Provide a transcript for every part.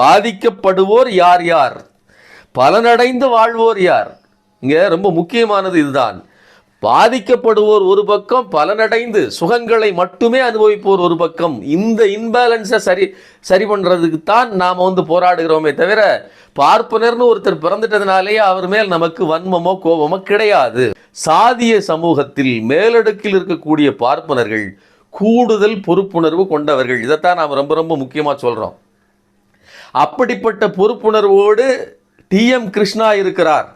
பாதிக்கப்படுவோர் யார் யார்? பலனடைந்து வாழ்வோர் யார்? இங்கே ரொம்ப முக்கியமானது இதுதான். பாதிக்கப்படுவோர் ஒரு பக்கம் பலனடைந்து சுகங்களை மட்டுமே அனுபவிப்போர் ஒரு பக்கம். இந்த இன்பேலன்ஸை சரி சரி பண்ணுறதுக்கு தான் நாம் வந்து போராடுகிறோமே தவிர பார்ப்பனர்னு ஒருத்தர் பிறந்துட்டதுனாலேயே அவர் மேல் நமக்கு வன்மமோ கோபமோ கிடையாது. சாதிய சமூகத்தில் மேலடுக்கில் இருக்கக்கூடிய பார்ப்பனர்கள் கூடுதல் பொறுப்புணர்வு கொண்டவர்கள். இதைத்தான் நாம் ரொம்ப ரொம்ப முக்கியமாக சொல்கிறோம் அப்படிப்பட்ட பொறுப்புணர்வோடு டி எம் கிருஷ்ணா இருக்கிறார்.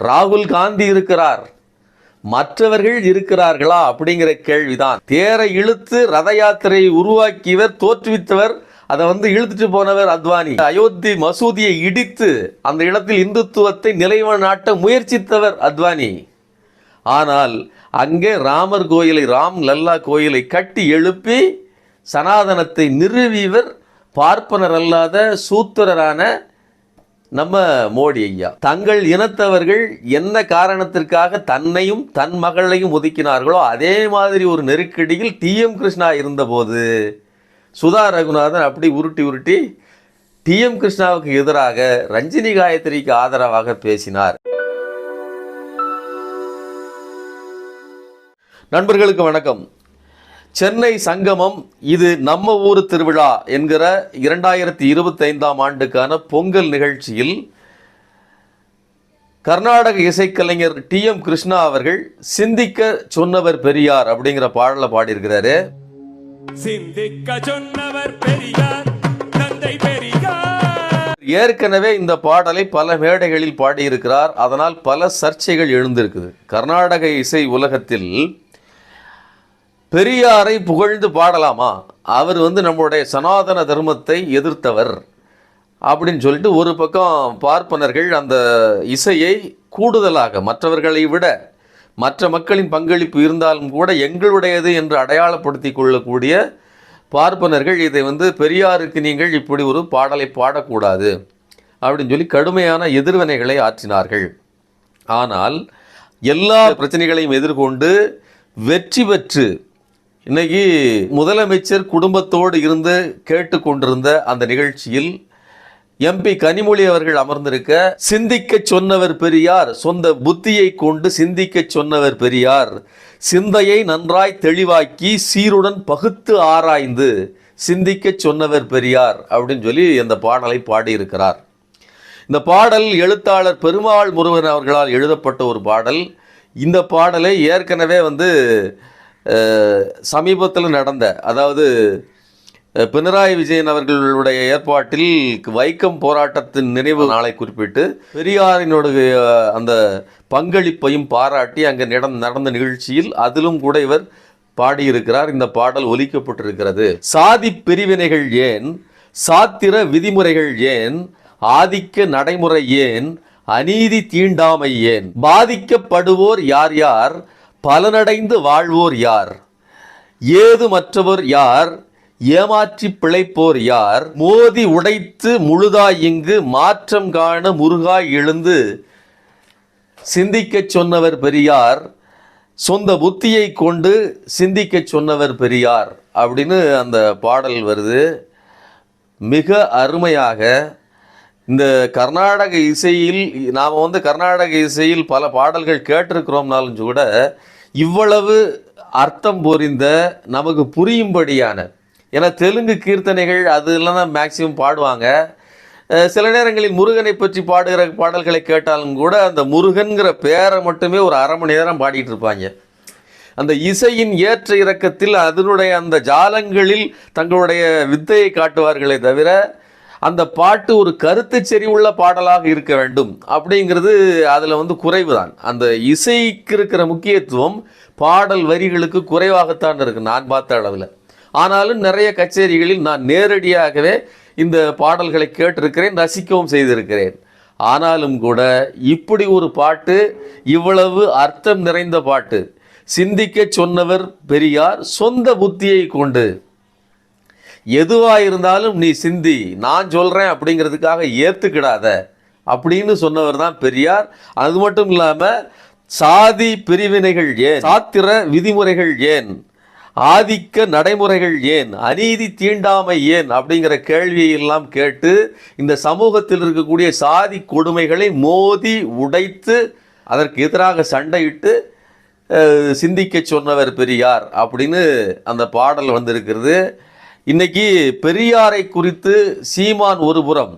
ராகுல் காந்தி இருக்கிறார். மற்றவர்கள் இருக்கிறார்களா அப்படிங்கிற கேள்விதான். தேரை இழுத்து ரத யாத்திரையை உருவாக்கியவர் தோற்றுவித்தவர் அதை வந்து இழுத்துட்டு போனவர் அத்வானி. அயோத்தி மசூதியை இடித்து அந்த இடத்தில் இந்துத்துவத்தை நிலைநாட்ட முயற்சித்தவர் அத்வானி. ஆனால் அங்கே ராமர் கோயிலை ராம் லல்லா கோயிலை கட்டி எழுப்பி சனாதனத்தை நிறுவியவர் பார்ப்பனர் அல்லாத சூத்திரரான நம்ம மோடி ஐயா. தங்கள் இனத்தவர்கள் என்ன காரணத்திற்காக தன்னையும் தன் மகளையும் ஒதுக்கினார்களோ அதே மாதிரி ஒரு நெருக்கடியில் டி எம் கிருஷ்ணா இருந்தபோது சுதா ரகுநாதன் அப்படி உருட்டி உருட்டி டி எம் கிருஷ்ணாவுக்கு எதிராக ரஞ்சினி காயத்ரிக்கு ஆதரவாக பேசினார். நண்பர்களுக்கு வணக்கம். சென்னை சங்கமம் இது நம்ம ஊர் திருவிழா என்கிற இரண்டாயிரத்தி இருபத்தைந்தாம் ஆண்டுக்கான பொங்கல் நிகழ்ச்சியில் கர்நாடக இசைக்கலைஞர் டி எம் கிருஷ்ணா அவர்கள் சிந்திக்க சொன்னவர் பெரியார் அப்படிங்கிற பாடலை பாடியிருக்கிறாரு. சிந்திக்க சொன்னவர் பெரியார் தந்தை பெரியார். ஏற்கனவே இந்த பாடலை பல மேடைகளில் பாடியிருக்கிறார். அதனால் பல சர்ச்சைகள் எழுந்திருக்குது. கர்நாடக இசை உலகத்தில் பெரியாரை புகழ்ந்து பாடலாமா? அவர் வந்து நம்முடைய சனாதன தர்மத்தை எதிர்த்தவர். அப்படின்னு சொல்லிட்டு ஒரு பக்கம் பார்ப்பனர்கள் அந்த இசையை கூடுதலாக மற்றவர்களை விட மற்ற மக்களின் பங்களிப்பு இருந்தாலும் கூட எங்களுடையது என்று அடையாளப்படுத்தி கொள்ளக்கூடிய பார்ப்பனர்கள் இதை வந்து பெரியாருக்கு நீங்கள் இப்படி ஒரு பாடலை பாடக்கூடாது அப்படின்னு சொல்லி கடுமையான எதிர்வினைகளை ஆற்றினார்கள். ஆனால் எல்லா பிரச்சனைகளையும் எதிர்கொண்டு வெற்றி பெற்று இன்னைக்கு முதலமைச்சர் குடும்பத்தோடு இருந்து கேட்டுக்கொண்டிருந்த அந்த நிகழ்ச்சியில் எம்பி கனிமொழி அவர்கள் அமர்ந்திருக்க சிந்திக்க சொன்னவர் பெரியார் சொந்த புத்தியை கொண்டு சிந்திக்க சொன்னவர் பெரியார். சிந்தையை நன்றாய் தெளிவாக்கி சீருடன் பகுத்து ஆராய்ந்து சிந்திக்க சொன்னவர் பெரியார் அப்படின்னு சொல்லி அந்த பாடலை பாடியிருக்கிறார். இந்த பாடல் எழுத்தாளர் பெருமாள் முருகன் அவர்களால் எழுதப்பட்ட ஒரு பாடல். இந்த பாடலை ஏற்கனவே வந்து சமீபத்தில் நடந்த அதாவது பினராயி விஜயன் அவர்களுடைய ஏற்பாட்டில் வைக்கம் போராட்டத்தின் நினைவு நாளை குறிப்பிட்டு பெரியாரினுடைய அந்த பங்களிப்பையும் பாராட்டி அங்கே நடந்த நிகழ்ச்சியில் அதிலும் கூட இவர் பாடியிருக்கிறார். இந்த பாடல் ஒலிக்கப்பட்டிருக்கிறது. சாதி பிரிவினைகள் ஏன்? சாத்திர விதிமுறைகள் ஏன்? ஆதிக்க நடைமுறை ஏன்? அநீதி தீண்டாமை ஏன்? பாதிக்கப்படுவோர் யார் யார்? பலனடைந்து வாழ்வோர் யார்? ஏது மற்றவர் யார்? ஏமாற்றி பிழைப்போர் யார்? மோதி உடைத்து முழுதாய் இங்கு மாற்றம் காண முருகாய் எழுந்து சிந்திக்கச் சொன்னவர் பெரியார். சொந்த புத்தியை கொண்டு சிந்திக்கச் சொன்னவர் பெரியார். அப்படின்னு அந்த பாடல் வருது. மிக அருமையாக. இந்த கர்நாடக இசையில் நாம் வந்து கர்நாடக இசையில் பல பாடல்கள் கேட்டிருக்கிறோம்னாலும் கூட இவ்வளவு அர்த்தம் புரிந்த நமக்கு புரியும்படியான ஏன்னா தெலுங்கு கீர்த்தனைகள் அது தான் மேக்சிமம் பாடுவாங்க. சில நேரங்களில் முருகனை பற்றி பாடுகிற பாடல்களை கேட்டாலும் கூட அந்த முருகன்கிற பேரை மட்டுமே ஒரு அரை மணி நேரம் பாடிட்டு இருப்பாங்க. அந்த இசையின் ஏற்ற இறக்கத்தில் அதனுடைய அந்த ஜாலங்களில் தங்களுடைய வித்தையை காட்டுவார்களே தவிர அந்த பாட்டு ஒரு கருத்து செறிவுள்ள பாடலாக இருக்க வேண்டும். அப்படிங்கிறது அதில் வந்து குறைவு தான் அந்த இசைக்கு இருக்கிற முக்கியத்துவம் பாடல் வரிகளுக்கு குறைவாகத்தான் இருக்குது நான் பார்த்த அளவில். ஆனாலும் நிறைய கச்சேரிகளில் நான் நேரடியாகவே இந்த பாடல்களை கேட்டிருக்கிறேன் ரசிக்கவும் செய்திருக்கிறேன். ஆனாலும் கூட இப்படி ஒரு பாட்டு இவ்வளவு அர்த்தம் நிறைந்த பாட்டு சிந்திக்க சொன்னவர் பெரியார் சொந்த புத்தியை கொண்டு எதுவாக இருந்தாலும் நீ சிந்தி நான் சொல்கிறேன் அப்படிங்கிறதுக்காக ஏற்றுக்கிடாத அப்படின்னு சொன்னவர் தான் பெரியார். அது மட்டும் இல்லாமல் சாதி பிரிவினைகள் ஏன்? சாத்திர விதிமுறைகள் ஏன்? ஆதிக்க நடைமுறைகள் ஏன்? அநீதி தீண்டாமை ஏன்? அப்படிங்கிற கேள்வியை எல்லாம் கேட்டு இந்த சமூகத்தில் இருக்கக்கூடிய சாதி கொடுமைகளை மோதி உடைத்து அதற்கு எதிராக சண்டையிட்டு சிந்திக்க சொன்னவர் பெரியார் அப்படின்னு அந்த பாடல் வந்திருக்கிறது. இன்னைக்கு பெரியாரை குறித்து சீமான் ஒருபுறம்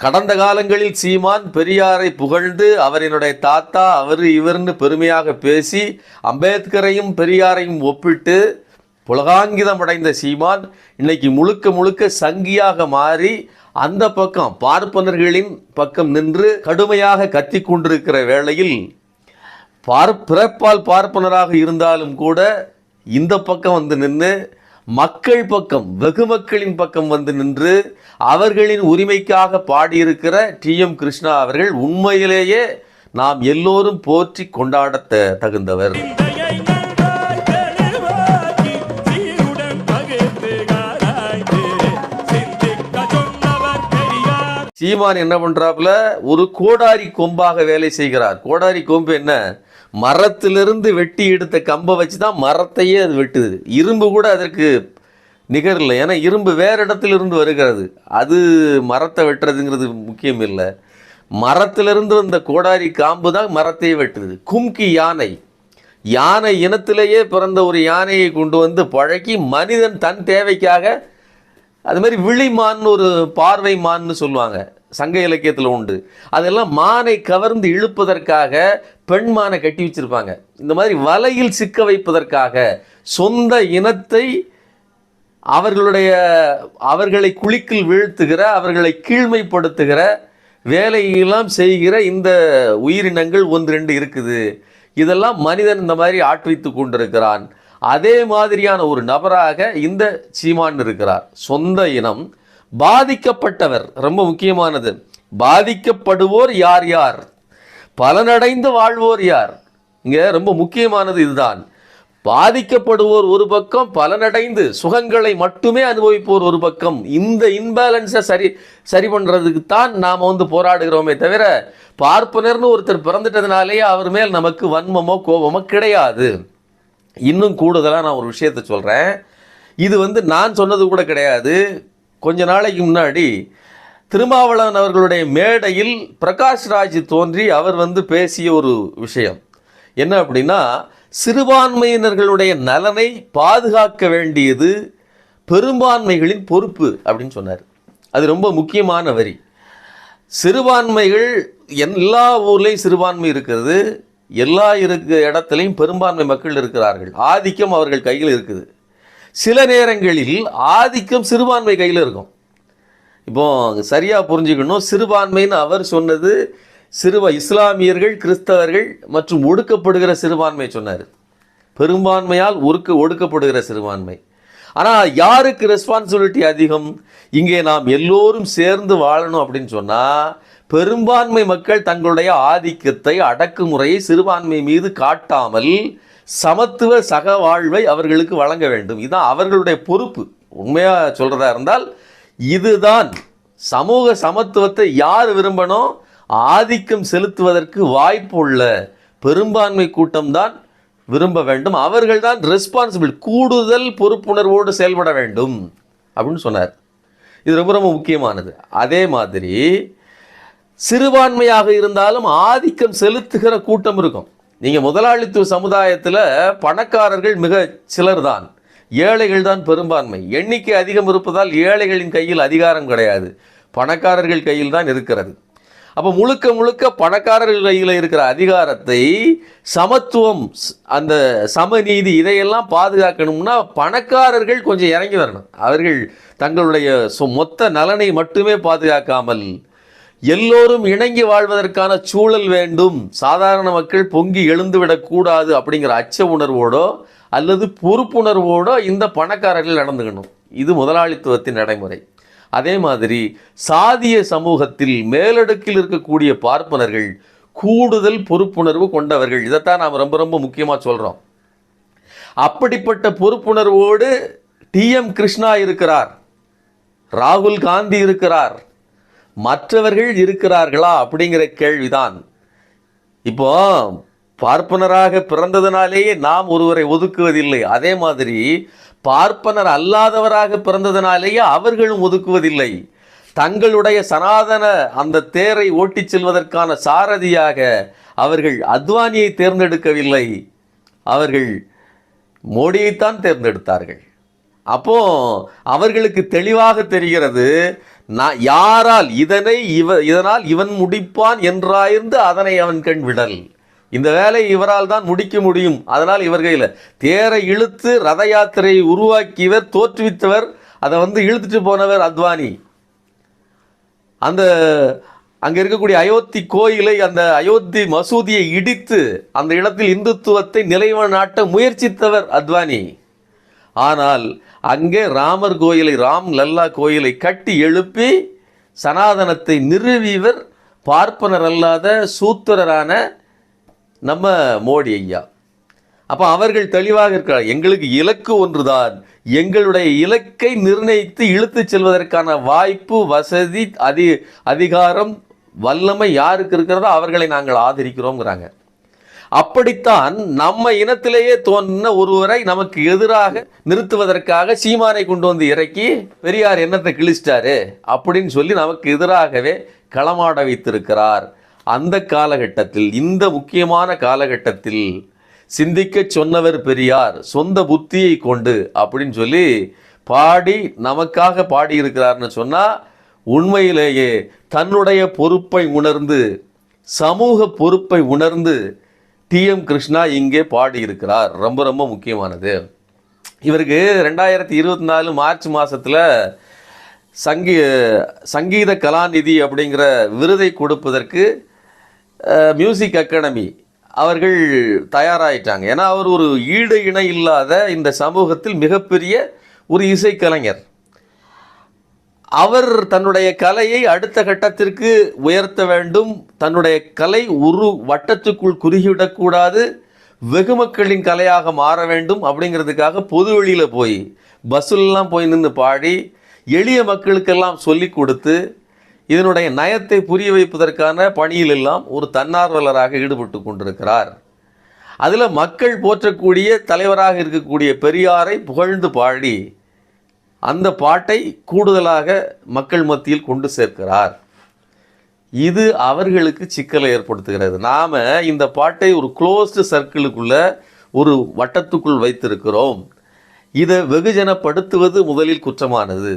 கடந்த காலங்களில் சீமான் பெரியாரை புகழ்ந்து அவரினுடைய தாத்தா அவர் இவர்னு பெருமையாக பேசி அம்பேத்கரையும் பெரியாரையும் ஒப்பிட்டு புலகாங்கிதம் அடைந்த சீமான் இன்னைக்கு முழுக்க முழுக்க சங்கியாக மாறி அந்த பக்கம் பார்ப்பனர்களின் பக்கம் நின்று கடுமையாக கத்தி கொண்டிருக்கிற வேளையில் பார் பிறப்பால் பார்ப்பனராக இருந்தாலும் கூட இந்த பக்கம் வந்து நின்று மக்கள் பக்கம் வெகு மக்களின் பக்கம் வந்து நின்று அவர்களின் உரிமைக்காக பாடியிருக்கிற டி எம் கிருஷ்ணா அவர்கள் உண்மையிலேயே நாம் எல்லோரும் போற்றி கொண்டாடத்த தகுந்தவர். சீமான் என்ன பண்றாப்புல? ஒரு கோடாரி கொம்பாக வேலை செய்கிறார். கோடாரி கொம்பு என்ன? மரத்திலிருந்து வெட்டி எடுத்த கம்பை வச்சு தான் மரத்தையே அது வெட்டுது. இரும்பு கூட அதற்கு நிகரில்லை. ஏன்னா இரும்பு வேறு இடத்திலிருந்து வருகிறது. அது மரத்தை வெட்டுறதுங்கிறது முக்கியம் இல்லை. மரத்திலிருந்து வந்த கோடாரி காம்பு தான் மரத்தையே வெட்டுது. கும்கி யானை. யானை இனத்திலேயே பிறந்த ஒரு யானையை கொண்டு வந்து பழக்கி மனிதன் தன் தேவைக்காக அது மாதிரி விழிமான்னு ஒரு பார்வை மான்னு சொல்லுவாங்க. சங்க இலக்கியத்தில் உண்டு. அதெல்லாம் மானை கவர்ந்து இழுப்பதற்காக பெண் மானை கட்டி வச்சிருப்பாங்க. இந்த மாதிரி வலையில் சிக்க வைப்பதற்காக சொந்த இனத்தை அவர்களுடைய அவர்களை குளிக்கில் வீழ்த்துகிற அவர்களை கீழ்மைப்படுத்துகிற வேலையெல்லாம் செய்கிற இந்த உயிரினங்கள் ஒன்று ரெண்டு இருக்குது. இதெல்லாம் மனிதன் இந்த மாதிரி ஆட்வித்து கொண்டிருக்கிறான். அதே மாதிரியான ஒரு நபராக இந்த சீமான் இருக்கிறார். சொந்த இனம். பாதிக்கப்பட்டவர் ரொம்ப முக்கியமானது. பாதிக்கப்படுவோர் யார் யார்? பலனடைந்து வாழ்வோர் யார்? இங்கே ரொம்ப முக்கியமானது இதுதான். பாதிக்கப்படுவோர் ஒரு பக்கம் பலனடைந்து சுகங்களை மட்டுமே அனுபவிப்போர் ஒரு பக்கம். இந்த இன்பேலன்ஸை சரி சரி பண்ணுறதுக்கு தான் நாம் வந்து போராடுகிறோமே தவிர பார்ப்பனர்னு ஒருத்தர் பிறந்துட்டதுனாலேயே அவர் மேல் நமக்கு வன்மமோ கோபமோ கிடையாது. இன்னும் கூடுதலாக நான் ஒரு விஷயத்தை சொல்கிறேன் இது வந்து நான் சொன்னது கூட கிடையாது. கொஞ்ச நாளைக்கு முன்னாடி திருமாவளவன் அவர்களுடைய மேடையில் பிரகாஷ் ராஜ் தோன்றி அவர் வந்து பேசிய ஒரு விஷயம். என்ன அப்படின்னா சிறுபான்மையினர்களுடைய நலனை பாதுகாக்க வேண்டியது பெரும்பான்மைகளின் பொறுப்பு அப்படின்னு சொன்னார். அது ரொம்ப முக்கியமான வரி. சிறுபான்மைகள் எல்லா ஊர்லேயும் சிறுபான்மை இருக்கிறது. எல்லா இருக்க இடத்துலையும் பெரும்பான்மை மக்கள் இருக்கிறார்கள். ஆதிக்கம் அவர்கள் கையில் இருக்குது. சில நேரங்களில் ஆதிக்கம் சிறுபான்மை கையில் இருக்கும். இப்போ சரியாக புரிஞ்சுக்கணும். சிறுபான்மைன்னு அவர் சொன்னது சிறுவ இஸ்லாமியர்கள் கிறிஸ்தவர்கள் மற்றும் ஒடுக்கப்படுகிற சிறுபான்மை சொன்னார். பெரும்பான்மையால் ஒடுக்க ஒடுக்கப்படுகிற சிறுபான்மை. ஆனால் யாருக்கு ரெஸ்பான்சிபிலிட்டி அதிகம்? இங்கே நாம் எல்லோரும் சேர்ந்து வாழணும் அப்படின்னு சொன்னால் பெரும்பான்மை மக்கள் தங்களுடைய ஆதிக்கத்தை அடக்குமுறையை சிறுபான்மை மீது காட்டாமல் சமத்துவ சக வாழ்வை அவர்களுக்கு வழங்க வேண்டும். இதுதான் அவர்களுடைய பொறுப்பு. உண்மையாக சொல்கிறதா இருந்தால் இதுதான் சமூக சமத்துவத்தை யார் விரும்பணும் ஆதிக்கம் செலுத்துவதற்கு வாய்ப்புள்ள பெரும்பான்மை கூட்டம்தான் விரும்ப வேண்டும். அவர்கள்தான் ரெஸ்பான்சிபிள் கூடுதல் பொறுப்புணர்வோடு செயல்பட வேண்டும். அப்படின்னு சொன்னார். இது ரொம்ப ரொம்ப முக்கியமானது. அதே மாதிரி சிறுபான்மையாக இருந்தாலும் ஆதிக்கம் செலுத்துகிற கூட்டம் இருக்கும். நீங்கள் முதலாளித்துவ சமுதாயத்தில் பணக்காரர்கள் மிக சிலர் தான் ஏழைகள் தான் பெரும்பான்மை. எண்ணிக்கை அதிகம் இருப்பதால் ஏழைகளின் கையில் அதிகாரம் கிடையாது. பணக்காரர்கள் கையில் தான் இருக்கிறது. அப்போ முழுக்க முழுக்க பணக்காரர்கள் கையில் இருக்கிற அதிகாரத்தை சமத்துவம் அந்த சமநீதி இதையெல்லாம் பாதுகாக்கணும்னா பணக்காரர்கள் கொஞ்சம் இறங்கி வரணும். அவர்கள் தங்களுடைய மொத்த நலனை மட்டுமே பாதுகாக்காமல் எல்லோரும் இணங்கி வாழ்வதற்கான சூழல் வேண்டும். சாதாரண மக்கள் பொங்கி எழுந்துவிடக்கூடாது அப்படிங்கிற அச்ச உணர்வோடோ அல்லது பொறுப்புணர்வோடோ இந்த பணக்காரர்கள் நடந்துக்கணும். இது முதலாளித்துவத்தின் நடைமுறை. அதே மாதிரி சாதிய சமூகத்தில் மேலடுக்கில் இருக்கக்கூடிய பார்ப்பனர்கள் கூடுதல் பொறுப்புணர்வு கொண்டவர்கள். இதைத்தான் நாம் ரொம்ப ரொம்ப முக்கியமாக சொல்கிறோம் அப்படிப்பட்ட பொறுப்புணர்வோடு டிஎம் கிருஷ்ணா இருக்கிறார். ராகுல் காந்தி இருக்கிறார். மற்றவர்கள் இருக்கிறார்களா அப்படிங்கிற கேள்விதான். இப்போ பார்ப்பனராக பிறந்ததனாலேயே நாம் ஒருவரை ஒதுக்குவதில்லை. அதே மாதிரி பார்ப்பனர் அல்லாதவராக பிறந்ததனாலேயே அவர்களும் ஒதுக்குவதில்லை. தங்களுடைய சனாதன அந்த தேரை ஓட்டிச் செல்வதற்கான சாரதியாக அவர்கள் அத்வானியை தேர்ந்தெடுக்கவில்லை. அவர்கள் மோடியைத்தான் தேர்ந்தெடுத்தார்கள். அப்போ அவர்களுக்கு தெளிவாக தெரிகிறது நான் யாரால் இதனை இவ இதனால் இவன் முடிப்பான் என்றாயிருந்து அதனை அவன் கண் விடல். இந்த வேலை இவரால் தான் முடிக்க முடியும். அதனால் இவர் கையில் தேரை இழுத்து ரத யாத்திரையை உருவாக்கியவர் தோற்றுவித்தவர் அதை வந்து இழுத்துட்டு போனவர் அத்வானி. அந்த அங்கே இருக்கக்கூடிய அயோத்தி கோயிலை அந்த அயோத்தி மசூதியை இடித்து அந்த இடத்தில் இந்துத்துவத்தை நிலைநாட்ட முயற்சித்தவர் அத்வானி. ஆனால் அங்கே ராமர் கோயிலை ராம் லல்லா கோயிலை கட்டி எழுப்பி சனாதனத்தை நிறுவியவர் பார்ப்பனர் அல்லாத சூத்திரரான நம்ம மோடி ஐயா. அப்போ அவர்கள் தெளிவாக இருக்கிறார் எங்களுக்கு இலக்கு ஒன்றுதான். எங்களுடைய இலக்கை நிர்ணயித்து இழுத்துச் செல்வதற்கான வாய்ப்பு வசதி அதி அதிகாரம் வல்லமை யாருக்கு இருக்கிறதோ அவர்களை நாங்கள் ஆதரிக்கிறோங்கிறாங்க அப்படித்தான் நம்ம இனத்திலேயே தோன்றின ஒருவரை நமக்கு எதிராக நிறுத்துவதற்காக சீமானை கொண்டு வந்து இறக்கி பெரியார் என்னத்தை கிழிச்சிட்டாரு அப்படின்னு சொல்லி நமக்கு எதிராகவே களமாட வைத்திருக்கிறார். அந்த காலகட்டத்தில் இந்த முக்கியமான காலகட்டத்தில் சிந்திக்க சொன்னவர் பெரியார் சொந்த புத்தியை கொண்டு அப்படின்னு சொல்லி பாடி நமக்காக பாடியிருக்கிறார்னு சொன்னால் உண்மையிலேயே தன்னுடைய பொறுப்பை உணர்ந்து சமூக பொறுப்பை உணர்ந்து டிஎம் கிருஷ்ணா இங்கே பாடியிருக்கிறார். ரொம்ப ரொம்ப முக்கியமானது. இவருக்கு ரெண்டாயிரத்தி இருபத்தி நாலு மார்ச் மாதத்தில் சங்கீ சங்கீத கலாநிதி அப்படிங்கிற விருதை கொடுப்பதற்கு மியூசிக் அகாடமி அவர்கள் தயாராயிட்டாங்க. ஏன்னா அவர் ஒரு ஈடு இணை இல்லாத இந்த சமூகத்தில் மிகப்பெரிய ஒரு இசைக்கலைஞர். அவர் தன்னுடைய கலையை அடுத்த கட்டத்திற்கு உயர்த்த வேண்டும். தன்னுடைய கலை ஒரு வட்டத்துக்குள் குறுகிவிடக்கூடாது வெகு மக்களின் கலையாக மாற வேண்டும் அப்படிங்கிறதுக்காக பொது வெளியில் போய் பஸ்ஸுலலாம் போய் நின்று பாடி எளிய மக்களுக்கெல்லாம் சொல்லி கொடுத்து இதனுடைய நயத்தை புரிய வைப்பதற்கான பணியில் எல்லாம் ஒரு தன்னார்வலராக ஈடுபட்டு கொண்டிருக்கிறார். அதில் மக்கள் போற்றக்கூடிய தலைவராக இருக்கக்கூடிய பெரியாரை புகழ்ந்து பாடி அந்த பாட்டை கூடுதலாக மக்கள் மத்தியில் கொண்டு சேர்க்கிறார். இது அவர்களுக்கு சிக்கலை ஏற்படுத்துகிறது. நாம் இந்த பாட்டை ஒரு க்ளோஸ்டு சர்க்கிளுக்குள்ள ஒரு வட்டத்துக்குள் வைத்திருக்கிறோம். இதை வெகுஜனப்படுத்துவது முதலில் குற்றமானது.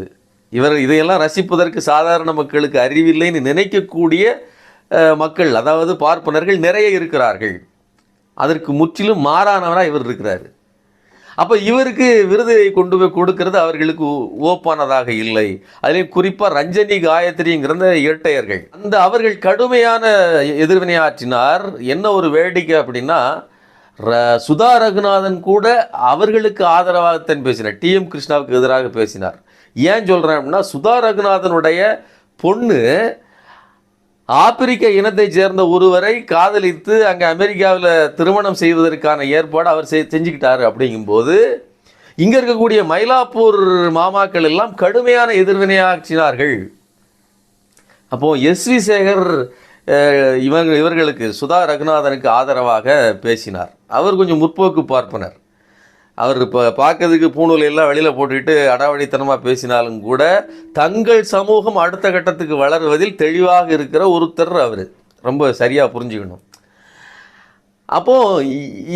இவர் இதையெல்லாம் ரசிப்பதற்கு சாதாரண மக்களுக்கு அறிவில்லைன்னு நினைக்கக்கூடிய மக்கள் அதாவது பார்ப்பனர்கள் நிறைய இருக்கிறார்கள். அதற்கு முற்றிலும் மாறானவராக இவர் இருக்கிறார். அப்போ இவருக்கு விருதை கொண்டு போய் கொடுக்கிறது அவர்களுக்கு ஓப்பானதாக இல்லை. அதிலையும் குறிப்பாக ரஞ்சனி காயத்ரிங்கிற அந்த இரட்டையர்கள். அந்த அவர்கள் கடுமையான எதிர்வினை ஆற்றினார். என்ன ஒரு வேடிக்கை அப்படின்னா ர- சுதா ரகுநாதன் கூட அவர்களுக்கு ஆதரவாகத்தான் பேசினார். டிஎம் கிருஷ்ணாவுக்கு எதிராக பேசினார். ஏன் சொல்கிறேன் அப்படின்னா சுதா ரகுநாதனுடைய பொண்ணு ஆப்பிரிக்க இனத்தைச் சேர்ந்த ஒருவரை காதலித்து அங்கே அமெரிக்காவில் திருமணம் செய்வதற்கான ஏற்பாடு அவர் செய் செஞ்சுக்கிட்டாரு அப்படிங்கும்போது இங்கே இருக்கக்கூடிய மயிலாப்பூர் மாமாக்கள் எல்லாம் கடுமையான எதிர்வினையாற்றினார்கள் அப்போ எஸ் வி சேகர் இவங்க இவர்களுக்கு சுதா ரகுநாதனுக்கு ஆதரவாக பேசினார். அவர் கொஞ்சம் முற்போக்கு பார்ப்பனர். அவர் இப்போ பார்க்கறதுக்கு பூணூலையெல்லாம் எல்லாம் வெளியில் போட்டுக்கிட்டு அடாவடித்தனமாக பேசினாலும் கூட தங்கள் சமூகம் அடுத்த கட்டத்துக்கு வளருவதில் தெளிவாக இருக்கிற ஒருத்தர் அவர். ரொம்ப சரியாக புரிஞ்சுக்கணும். அப்போது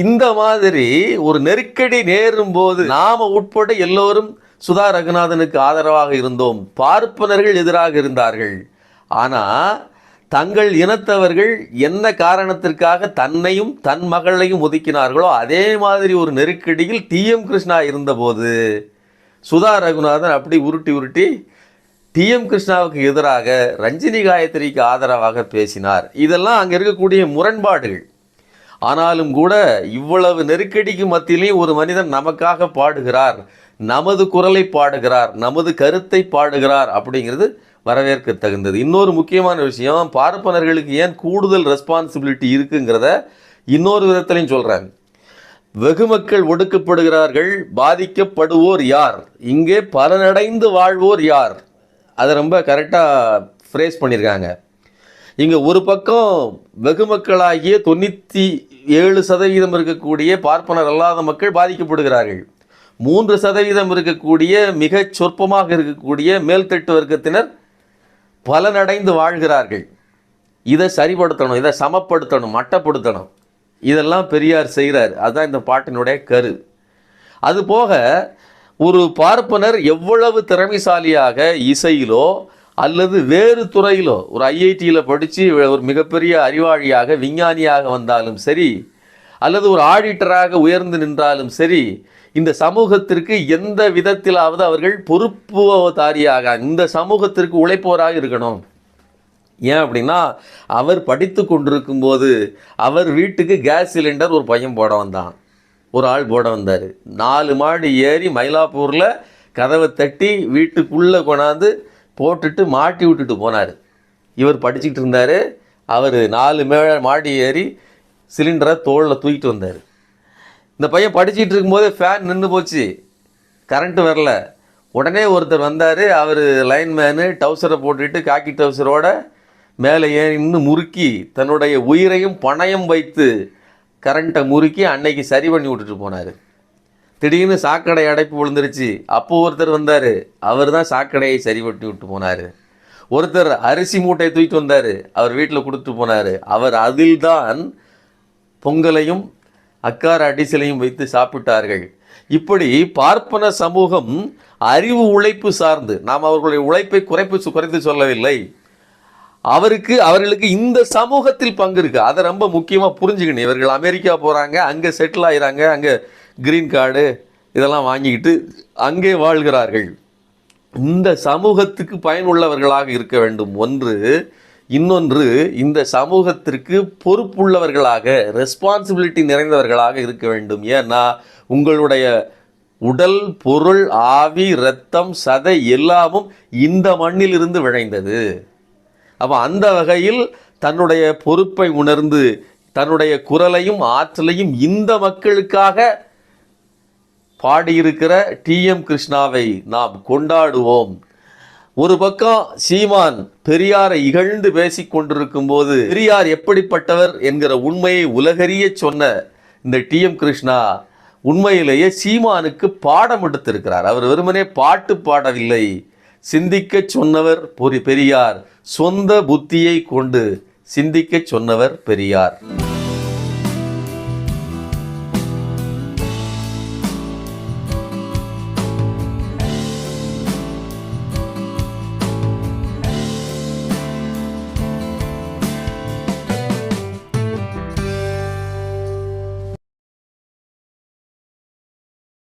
இந்த மாதிரி ஒரு நெருக்கடி நேரும் போது நாம் உட்பட எல்லோரும் சுதா ரகுநாதனுக்கு ஆதரவாக இருந்தோம். பார்ப்பனர்கள் எதிராக இருந்தார்கள். ஆனால் தங்கள் இனத்தவர்கள் என்ன காரணத்திற்காக தன்னையும் தன் மகளையும் ஒதுக்கினார்களோ அதே மாதிரி ஒரு நெருக்கடியில் டிஎம் கிருஷ்ணா இருந்தபோது சுதா ரகுநாதன் அப்படி உருட்டி உருட்டி டிஎம் கிருஷ்ணாவுக்கு எதிராக ரஞ்சினி காயத்ரிக்கு ஆதரவாக பேசினார். இதெல்லாம் அங்கே இருக்கக்கூடிய முரண்பாடுகள். ஆனாலும் கூட இவ்வளவு நெருக்கடிக்கு மத்தியிலையும் ஒரு மனிதன் நமக்காக பாடுகிறார். நமது குரலை பாடுகிறார். நமது கருத்தை பாடுகிறார் அப்படிங்கிறது வரவேற்க தகுந்தது இன்னொரு முக்கியமான விஷயம் பார்ப்பனர்களுக்கு ஏன் கூடுதல் ரெஸ்பான்சிபிலிட்டி இருக்குங்கிறத இன்னொரு விதத்திலையும் சொல்கிறேன் வெகுமக்கள் ஒடுக்கப்படுகிறார்கள் பாதிக்கப்படுவோர் யார்? இங்கே பலனடைந்து வாழ்வோர் யார்? அதை ரொம்ப கரெக்டாக ஃப்ரேஸ் பண்ணியிருக்காங்க. இங்கே ஒரு பக்கம் வெகுமக்களாகிய தொண்ணூற்றி ஏழு சதவீதம் இருக்கக்கூடிய பார்ப்பனர் அல்லாத மக்கள் பாதிக்கப்படுகிறார்கள். மூன்று சதவீதம் இருக்கக்கூடிய மிகச் சொற்பமாக இருக்கக்கூடிய மேல்தட்டு வர்க்கத்தினர் பலனடைந்து வாழ்கிறார்கள். இதை சரிப்படுத்தணும் இதை சமப்படுத்தணும் மட்டப்படுத்தணும். இதெல்லாம் பெரியார் செய்கிறார். அதுதான் இந்த பாட்டினுடைய கரு. அது போக ஒரு பார்ப்பனர் எவ்வளவு திறமைசாலியாக இசையிலோ அல்லது வேறு துறையிலோ ஒரு ஐஐடியில் படித்து ஒரு மிகப்பெரிய அறிவாளியாக விஞ்ஞானியாக வந்தாலும் சரி அல்லது ஒரு ஆடிட்டராக உயர்ந்து நின்றாலும் சரி இந்த சமூகத்திற்கு எந்த விதத்திலாவது அவர்கள் பொறுப்புதாரியாக இந்த சமூகத்திற்கு உழைப்பவராக இருக்கணும். ஏன் அப்படின்னா அவர் படித்து கொண்டிருக்கும் போது அவர் வீட்டுக்கு கேஸ் சிலிண்டர் ஒரு பையன் போட வந்தான். ஒரு ஆள் போட வந்தார். நாலு மாடி ஏறி மயிலாப்பூரில் கதவை தட்டி வீட்டுக்குள்ளே கொண்டாந்து போட்டுட்டு மாட்டி விட்டுட்டு போனார். இவர் படிச்சுக்கிட்டு இருந்தார். அவர் நாலு மே மாடி ஏறி சிலிண்டரை தோளில் தூக்கிட்டு வந்தார். இந்த பையன் படிச்சிட்டு இருக்கும்போது ஃபேன் நின்று போச்சு. கரண்ட்டு வரல. உடனே ஒருத்தர் வந்தார். அவர் லைன்மேனு டவுசரை போட்டுட்டு காக்கி டவுசரோட மேலே ஏறி நின்று முறுக்கி தன்னுடைய உயிரையும் பணயம் வைத்து கரண்ட்டை முறுக்கி அன்னைக்கு சரி பண்ணி விட்டுட்டு போனார். திடீர்னு சாக்கடை அடைப்பு விழுந்துருச்சு. அப்போ ஒருத்தர் வந்தார். அவர் தான் சாக்கடையை சரி பண்ணி விட்டு போனார். ஒருத்தர் அரிசி மூட்டையை தூக்கிட்டு வந்தார். அவர் வீட்டில் கொடுத்துட்டு போனார். அவர் அதில்தான் பொங்கலையும் அக்கார அடிசலையும் வைத்து சாப்பிட்டார்கள். இப்படி பார்ப்பன சமூகம் அறிவு உழைப்பு சார்ந்து நாம் அவர்களுடைய உழைப்பை குறைப்பு குறைத்து சொல்லவில்லை. அவருக்கு அவர்களுக்கு இந்த சமூகத்தில் பங்கு இருக்கு. அதை ரொம்ப முக்கியமாக புரிஞ்சுக்கணும். இவர்கள் அமெரிக்கா போகிறாங்க அங்கே செட்டில் ஆகிறாங்க அங்கே கிரீன் கார்டு இதெல்லாம் வாங்கிக்கிட்டு அங்கே வாழ்கிறார்கள். இந்த சமூகத்துக்கு பயனுள்ளவர்களாக இருக்க வேண்டும். ஒன்று இன்னொன்று இந்த சமூகத்திற்கு பொறுப்புள்ளவர்களாக ரெஸ்பான்சிபிலிட்டி நிறைந்தவர்களாக இருக்க வேண்டும். ஏன்னா உங்களுடைய உடல் பொருள் ஆவி இரத்தம் சதை எல்லாமும் இந்த மண்ணிலிருந்து விளைந்தது. அப்போ அந்த வகையில் தன்னுடைய பொறுப்பை உணர்ந்து தன்னுடைய குரலையும் ஆற்றலையும் இந்த மக்களுக்காக பாடியிருக்கிற டிஎம் கிருஷ்ணாவை நாம் கொண்டாடுவோம். ஒரு பக்கம் சீமான் பெரியாரை இகழ்ந்து பேசிக் கொண்டிருக்கும் போது பெரியார் எப்படிப்பட்டவர்? என்கிற உண்மையை உலகறிய சொன்ன இந்த டிஎம் கிருஷ்ணா உண்மையிலேயே சீமானுக்கு பாடம் எடுத்திருக்கிறார். அவர் வெறுமனே பாட்டு பாடவில்லை. சிந்திக்கச் சொன்னவர் பொரி பெரியார். சொந்த புத்தியை கொண்டு சிந்திக்கச் சொன்னவர் பெரியார்.